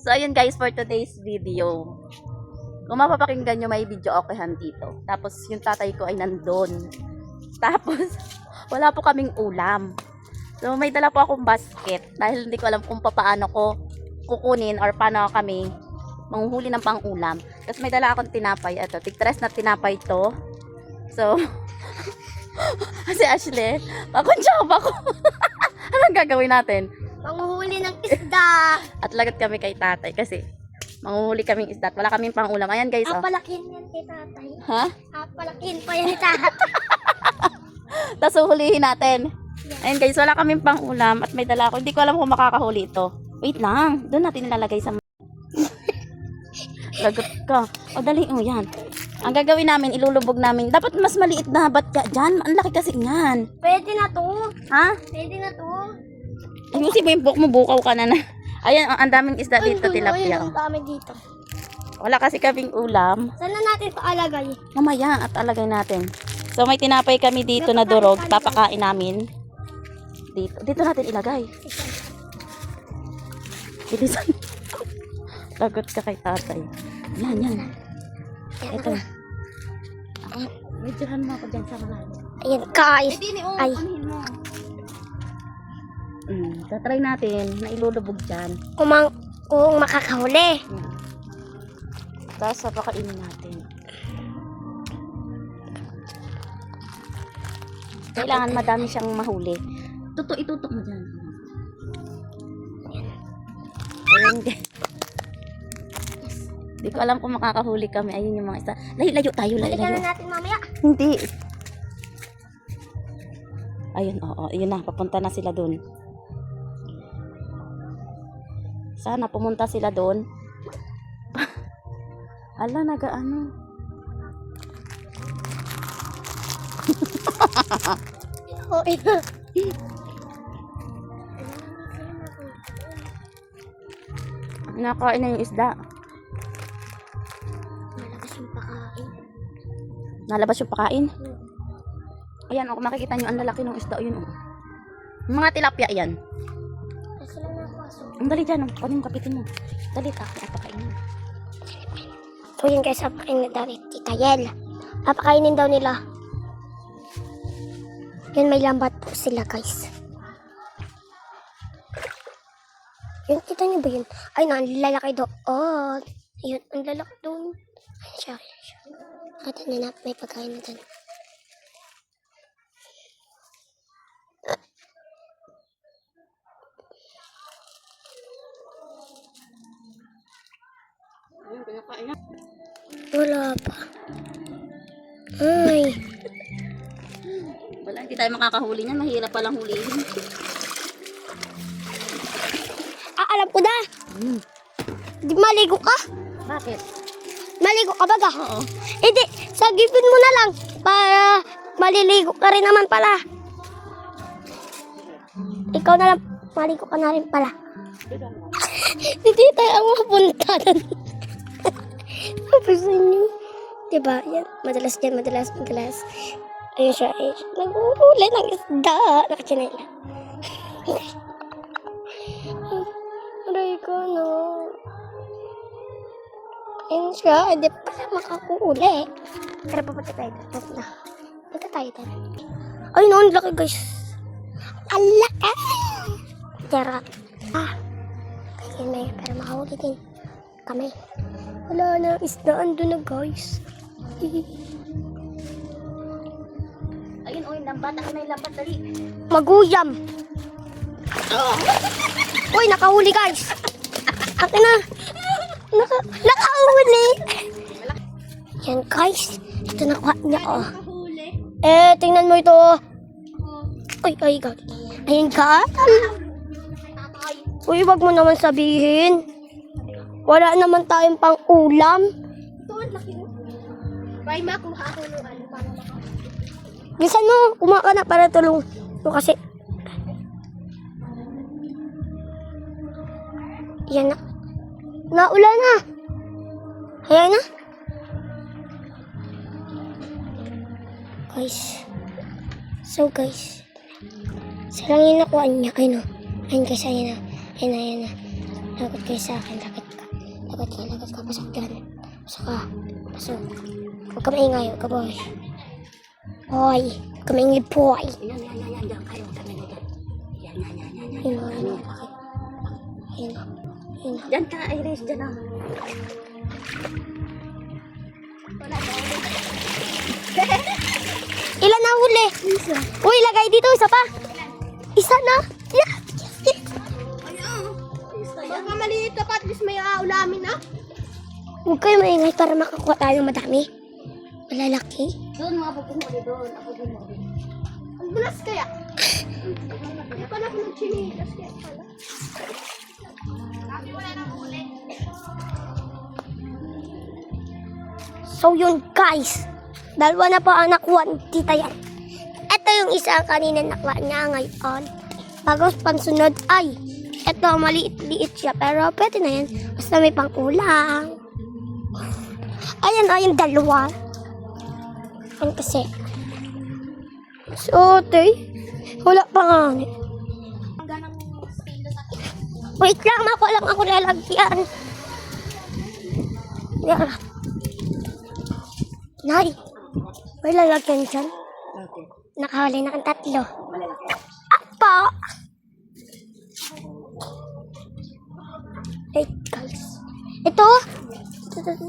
So, ayun guys, for today's video. Kung mapapakinggan nyo, may video okahan dito. Tapos, yung tatay ko ay nandun. Tapos, wala po kaming ulam. So, may dala po akong basket. Dahil hindi ko alam kung paano ko kukunin or paano kami manghuhuli ng pang-ulam. Tapos, may dala akong tinapay. Ito, tigtres na tinapay to. So, si Ashley, pakunsyap ako. Anong gagawin natin? Panguhuli ng isda. At lagat kami kay tatay kasi manguhuli kaming isda at wala kaming pang-ulam. Ayan guys, oh. Apalakin yan kay tatay. Ha? Apalakin pa yan tatay. Tapos huhulihin natin. Ayun guys, wala kaming pang-ulam at may dala ako. Hindi ko alam kung makakahuli ito. Wait lang. Doon natin nilalagay sa... Lagot ka. O dali, oh yan. Ang gagawin namin, ilulubog namin. Dapat mas maliit na habat ka dyan. Ang laki kasi yan. Pwede na to. Ha? Pwede na to. Ayusin mo yung buhok mo, bukaw ka na na. Ayan, ang ang daming isda Ay, dito, gulo, tilapia. Ang dami dito. Wala kasi kaming ulam. Saan na natin paalagay? Mamaya at alagay natin. So may tinapay kami dito na durog, papakain namin. Dito, dito natin ilagay. Bilisan. Lagot ka kay tatay. Yan, yan. Ito. Medyohan mo ako dyan sa malayo. Ayan, guys. Ay. Mm, tatry natin na ilulubog dyan. Kumang, kung makakahuli. Yan. Tapos papakainin natin. Kailangan madami siyang mahuli. Tuto, itutok mo dyan. Ayun guys. Hindi ko alam kung makakahuli kami. Ayun yung mga isa. Layo, layo tayo, layo, layo. na natin mamaya. Hindi. Ayun, oo. Yun na, papunta na sila dun. Sana pumunta sila dun. Ala, nagaano. Ina. Nakain na yung isda. Malakas yung pakain. Nalabas yung pakain. Ayan, oh, makikita nyo, ang lalaki ng isda. Ayun, oh. Mga tilapia yan. Ang dali dyan, oh. Kunin kapitin mo. Dali, tako, pakain mo. So yun guys, apakainin daw ni Tita Yel. Apakainin daw nila. Yan, may lambat po sila guys. Yun, kita niyo ba yun? Ay, na, ang lalaki doon. Oh, yun, ang lalaki doon. Ay, siya, siya. Nakita na na, may pagkain na doon. Wala pa. Ay, Wala, hindi tayo makakahuli niyan. Mahirap palang hulihin. ah, alam ko na. Hmm. Di maligo ka? Bakit? Maligo ka ba ga? Oo. Hindi, sagipin mo na lang para maliligo ka rin naman pala. Ikaw na lang, maligo ka na rin pala. Hindi tayo ang mapunta Tapos niyo. Diba? Yan. Madalas yan, madalas, madalas. Ayun siya, ayun siya. Nag-uuli ng isda. Nakachinela. Aray ko, no. Ayun siya, hindi pa siya makakuuli. Tara, pupunta tayo doon. Pupunta. Punta tayo doon. Ay, no, ang laki, guys. Laki! Tara. Ah. Kasi may, pero makahuli din. Kami. Wala na, isda, ando na, guys. Ayun, oh, yung lambat. Ako na yung lambat. Dali. Maguyam. Uy, nakahuli, guys. Akin na. Naka, nakahuli. Yan, guys. Ito nakuha niya, oh. Eh, tingnan mo ito, oh. Uy, ay, gag. Ayun, guys. Uy, wag mo naman sabihin. Wala naman tayong pang ulam. Ito, ang laki mo. Try ma, kuha ako ng ano para Minsan mo, kumuha ka na para tulong. Ito kasi. Yan na. Naula na. Ayan na. Guys. So guys. Sa lang yung nakuha niya. Ayun o. Ayun guys, ayun na. Ayun na, ayun na. Lagot kayo sa akin. Lagot ka. Lagot ka, lagot ka. Pasok dyan. Pasok ka. Pasok. Huwag ka maingay. Huwag ka, boy. Boy. Huwag ka maingay, boy. Yan, yan, yan, yan. Diyan kayo. Kami na dyan. Yan, yan, yan, yan. yan. Ayun o, ayun o. Ayun o. Ayun o. Diyan ka, Iris. Diyan ah. Ilan na huli? Isa. Uy, lagay dito. Isa pa. Isa na. Yeah. Baka maliit ka pa, least may aulamin na. Huwag kayo maingay para makakuha tayo ng madami. Malalaki. Doon, mga pagpumuli doon. Ako doon. Ang bulas kaya. Hindi pa na ako ng chinilas kaya pala. So yun guys, dalawa na po ang nakuha ni tita yan. Ito yung isa kanina nakuha niya ngayon. Bagos pansunod ay, ito maliit-liit siya pero pwede na yan. Basta may pang-ulang. Ayan, ayan, dalawa. Yan kasi. So, te, wala pa nga. Wait lang, ako lang ako lalagyan. Yan. Nay, may lalagyan dyan. Okay. Nakahuli na ang tatlo. Malalaki. Apa! Hey, guys. Ito? Ito, ito, ito.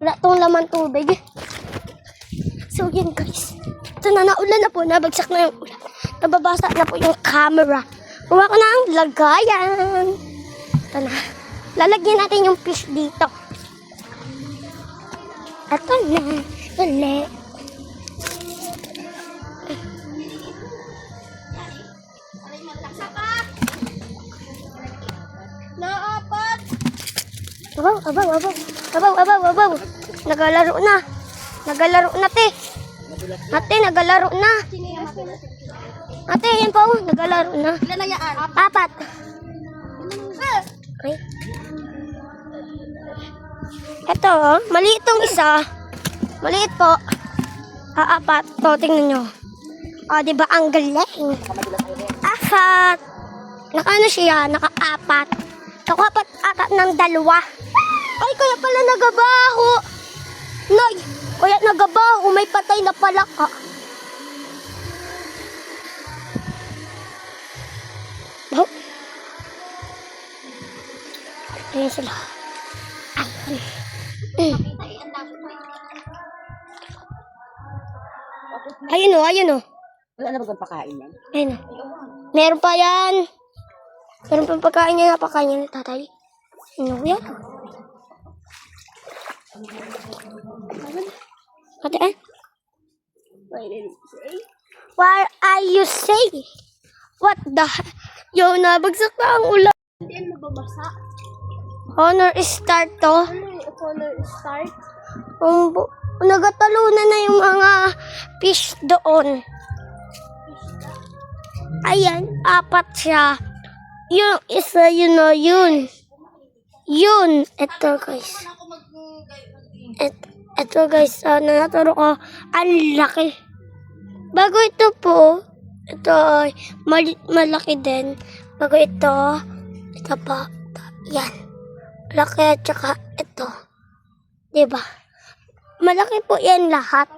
Wala tong laman tubig. So, yan guys. Ito na, naulan na po. Nabagsak na yung ulan. Nababasa na po yung camera. Kuha ko na ang lagayan. Ito na. Lalagyan natin yung fish dito. Ito na. Ulit. Naapat. Abaw, abaw, abaw. Abaw, abaw, abaw. Nagalaro na. Nagalaro na, te. Ate, nagalaro na. Ate, yan po. Nagalaro na. Ilan na yan? Apat. Okay. Ito, oh. Maliit tong isa. Maliit po. Ah, apat. To, tingnan nyo. O, di ba ang galing? Apat. Naka-ano siya? Naka-apat. Naka-apat ata ng dalawa. Ay, kaya pala nagabaho. Nay, kaya nagabaho. May patay na pala ka. Oh. Ayan sila. Ayun. Mm. Ayun o, ayun o. Wala na ba pakain yan? Ayun o. Meron pa yan. Pa pagkain niya, napakain niya ng tatay. Ano yan? Ate, eh? What are you saying? What the Yo, nabagsak na ang ulan. Hindi yan mababasa. Honor start to. Ano yung color start? Um, nagatalunan na yung mga fish doon. Ayan, apat siya. Yung isa, yun o, yun. Yun. Ito, guys. Et, ito, guys. Uh, naturo ko. Ang laki. Bago ito po, ito ay mali- malaki din. Bago ito, ito pa. Yan. Laki at saka ito. Diba? Malaki po yan lahat.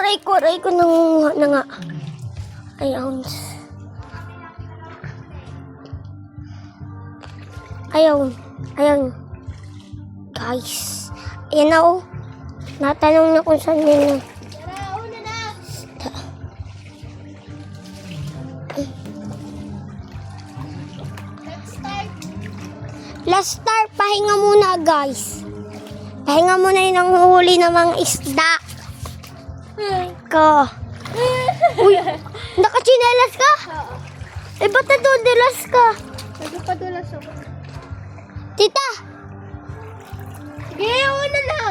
Aray ko, aray ko nangunguha na nga. Ayaw. Ayaw. Ayaw. Guys. Ayan na oh. Natanong na kung saan yun. Tara, una na. Let's start. Let's start. Pahinga muna, guys. Pahinga muna yung nanghuli ng mga isda. Ko. Uy, nakachinelas ka? Eh, ba't nadudulas ka? Nagpapadulas ako. Tita! Sige, una na.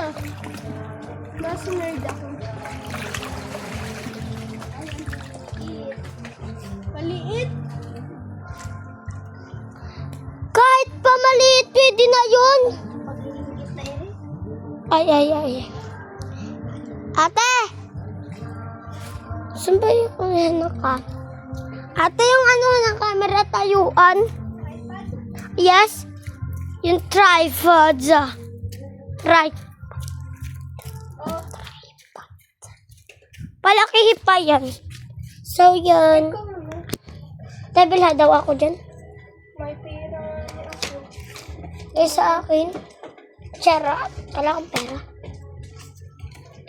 Mas nerd ako. Maliit. Kahit pa maliit, pwede na yun. Ay, ay, ay. Ate! Saan ba yung ano ka? Ate, yung ano ng camera tayuan? Yes? Yung tripod. Right. Palaki pa yan. So, yan. Tabilha daw ako dyan. May pera. Eh, sa akin, charot. Wala akong pera.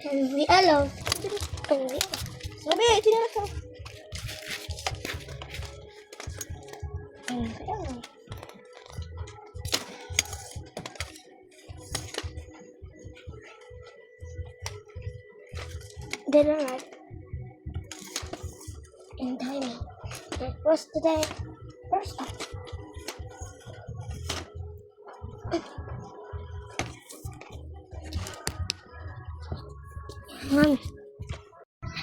And we alone. And we alone. Sabi, tinira ka. And we alone. Then alright. Tiny. That was today. First time.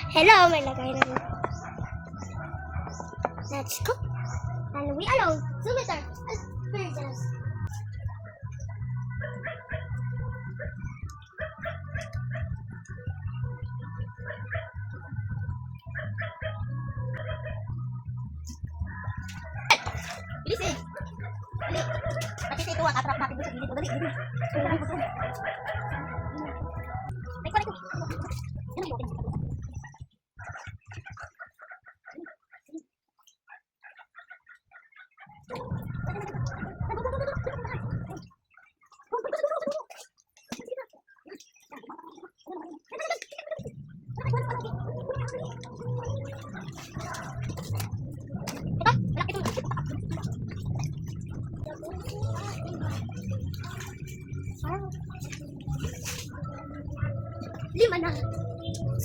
Hello, may lagay na. Let's go. And we alone. Sumitar. Virgins. Yeah.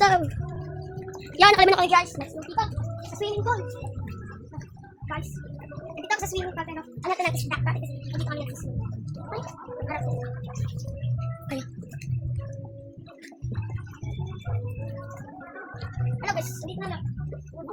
So, yan, nakalimutan ko guys. Next week dito. Sa swimming pool. Guys, dito ako sa swimming pool pero ano natin natin siya. Dito kami pool. Ay, harap ko. Ay. Ano guys, dito na lang. Ano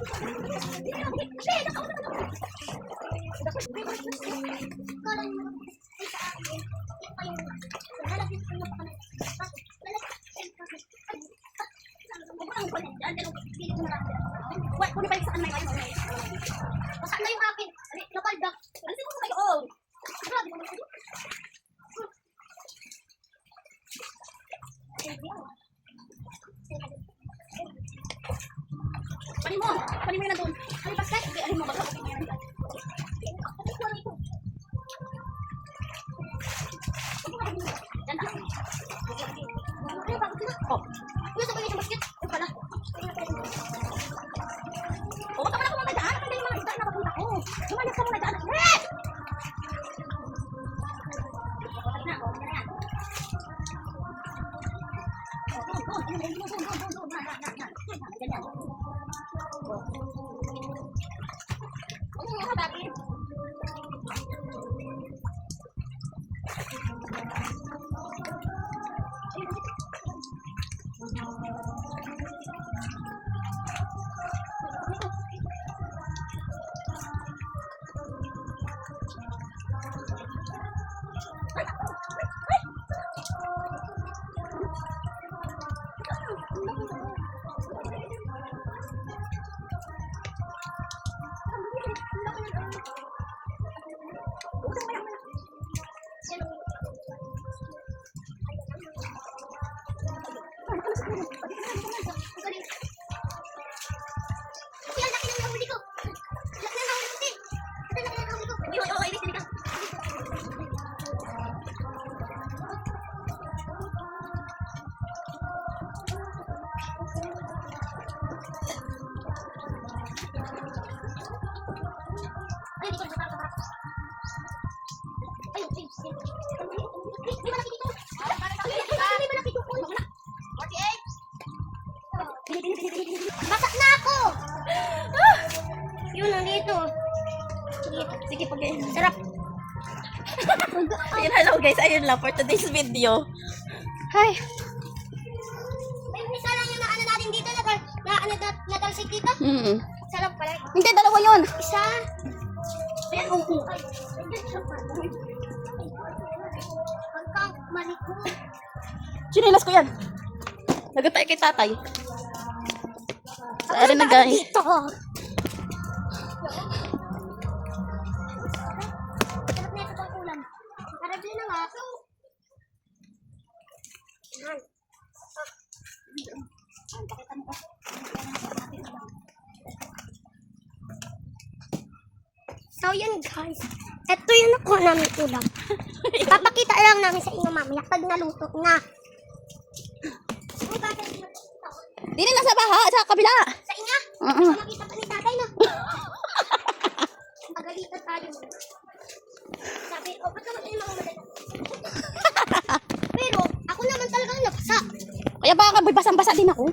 Wait, kung balik saan may ano. Masaan na yung akin? Ano, nakaldak. Ano ko kayo? Oh. Grabe mo naman. Panin mo. Panin mo yun nandun. Ano basket? Hindi, alin mo. Baga, okay na yan. Yan na. Ano ba? Oh. Ang laki ng nahuli ko. Ayun, hello guys. Ayun lang for today's video. Ay. May isa lang yung naano natin dito, na, na, na, na, natalsik dito. Mm Sarap pala. Hindi, dalawa yun. Isa. Ayan, oo. Ay, Pagkang malikot. Chinilas ko yan. Nagatay kay tatay. Ayun na guys. Dito. Din na nga. Yan. So, yun guys. Ito yung nakuha namin ulam. Papakita lang namin sa inyo mamaya pag naluto na. Dili lang sa baha, sa kabila. Sa inyo? Oo. Nakita pa basang-basa din ako.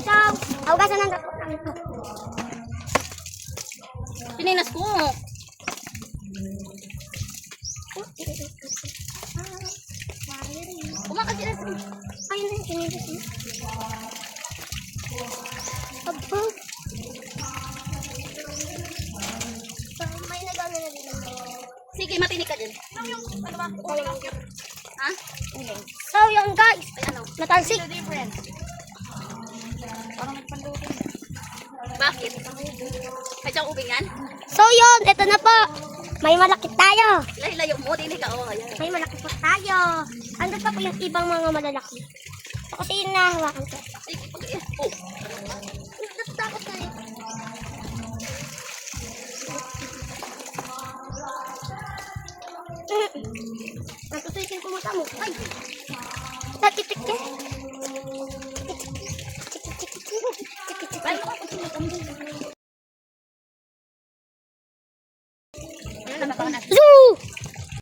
So, awasan ng. Chinilas ko. Kadyang ubingan? So, yun. Ito na po. May malaki tayo. Layo mo, dili ka. Oh, ayan. May malaki po tayo. Andun pa po yung ibang mga malalaki. So, kasi yun nahawakan ko. Sige, pag... Oh. Natatakot na eh. Natutuisin ko mata mo. Ay! Nakitik ka. Ay, ako, 入